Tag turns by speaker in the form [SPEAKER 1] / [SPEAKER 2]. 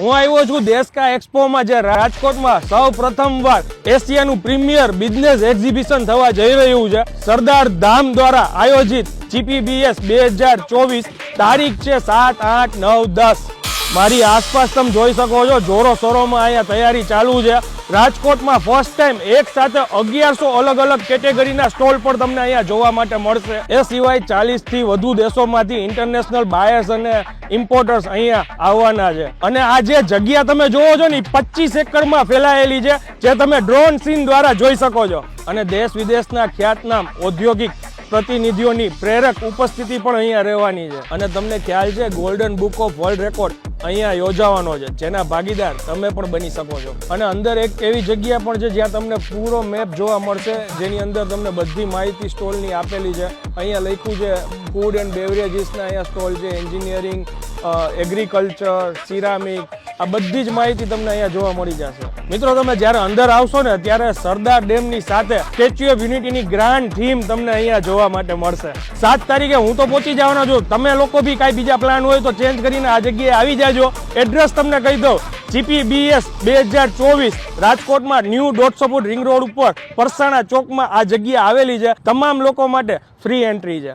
[SPEAKER 1] હું આવ્યો છું દેશકા એક્સપોમાં, જે રાજકોટમાં સૌ પ્રથમવાર એશિયાનું પ્રીમિયર બિઝનેસ એક્ઝિબિશન થવા જઈ રહ્યું છે. સરદાર ધામ દ્વારા આયોજિત જીપીબીએસ બે હજાર ચોવીસ તારીખ છે સાત, આઠ, નવ, દસ. મારી આસપાસ તમે જોઈ શકો છો, જોરો સોરોમાં અહીંયા તૈયારી ચાલુ છે. રાજકોટમાં ફર્સ્ટ ટાઈમ એક સાથે અગિયારસો અલગ અલગ કેટેગરીના સ્ટોલ પણ તમને અહીંયા જોવા માટે મળશે. એ સિવાય ચાલીસથી વધુ દેશોમાંથી ઇન્ટરનેશનલ બાયર્સ અને ઇમ્પોર્ટર્સ અહીંયા આવવાના છે. અને આ જે જગ્યા તમે જોવો છો ને, એ પચીસ એકરમાં ફેલાયેલી છે, જે તમે ડ્રોન સીન દ્વારા જોઈ શકો છો. અને દેશ વિદેશના ખ્યાતનામ ઔદ્યોગિક પ્રતિનિધિઓની પ્રેરક ઉપસ્થિતિ પણ અહીંયા રહેવાની છે. અને તમને ખ્યાલ છે golden book of world record અહીંયા યોજાવાનો છે. જેના ભાગીદાર તમે પણ બની શકો છો. અને અંદર એક એવી જગ્યા પણ છે, જ્યાં તમને પૂરો મેપ જોવા મળશે. જેની અંદર તમને બધી માહિતી સ્ટોલની આપેલી છે. અહીંયા લખ્યું છે ફૂડ એન્ડ બેવરેજીસના અહીંયા સ્ટોલ છે એન્જિનિયરિંગ એગ્રીકલ્ચર સિરામિક આ બધી જ માહિતી તમને અહીંયા જોવા મળી જશે. મિત્રો, તમે જ્યારે અંદર આવશો ને, ત્યારે સરદાર ડેમની સાથે સ્ટેચ્યુ ઓફ યુનિટીની ગ્રાન્ડ થીમ તમને અહીંયા જોવા માટે મળશે. સાત તારીખે હું તો પહોંચી જવાનો છું. તમે લોકો બી કાંઈ બીજા પ્લાન હોય તો ચેન્જ કરીને આ જગ્યાએ આવી જાજો. એડ્રેસ તમને કહી દઉં. જીપીબીએસ બે હજાર ચોવીસ રાજકોટમાં ન્યૂ દોઢસો ફૂટ રિંગ રોડ ઉપર પરસાણા ચોકમાં આ જગ્યા આવેલી છે. તમામ લોકો માટે ફ્રી એન્ટ્રી છે.